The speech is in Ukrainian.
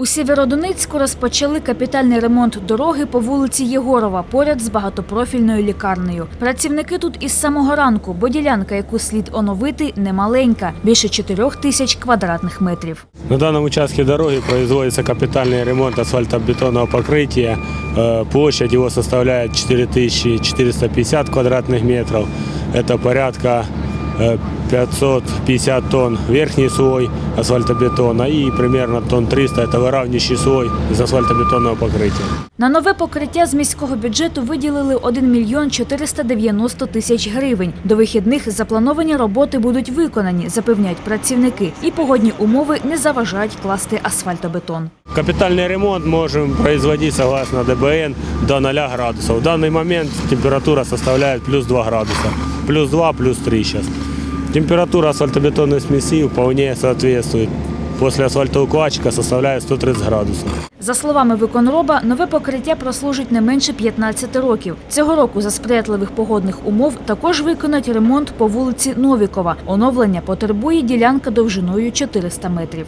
У Сєвєродонецьку розпочали капітальний ремонт дороги по вулиці Єгорова поряд з багатопрофільною лікарнею. Працівники тут із самого ранку, бо ділянка, яку слід оновити, немаленька – більше 4 тисяч квадратних метрів. На данном участке дороги производится капитальный ремонт асфальтобетонного покрытия. Э, Площадь его составляет 4450 квадратных метров. Это порядка э, 550 тонн верхний слой асфальтобетона и примерно тонн 300 это выравнивающий слой из асфальтобетонного покрытия. На нове покриття з міського бюджету виділили 1 мільйон 490 тисяч гривень. До вихідних заплановані роботи будуть виконані, запевняють працівники, і погодні умови не заважають класти асфальтобетон. Капитальный ремонт можем производить согласно ДБН до 0 градусов. В данный момент температура составляет плюс 2 градуса. Плюс 2, плюс 3 сейчас. Температура асфальтобетонной смеси вполне соответствует. После асфальтоукладчика составляет 130 градусов. За словами виконроба, нове покриття прослужить не менше 15 років. Цього року за сприятливих погодних умов також виконать ремонт по вулиці Новікова. Оновлення потребує ділянка довжиною 400 метрів.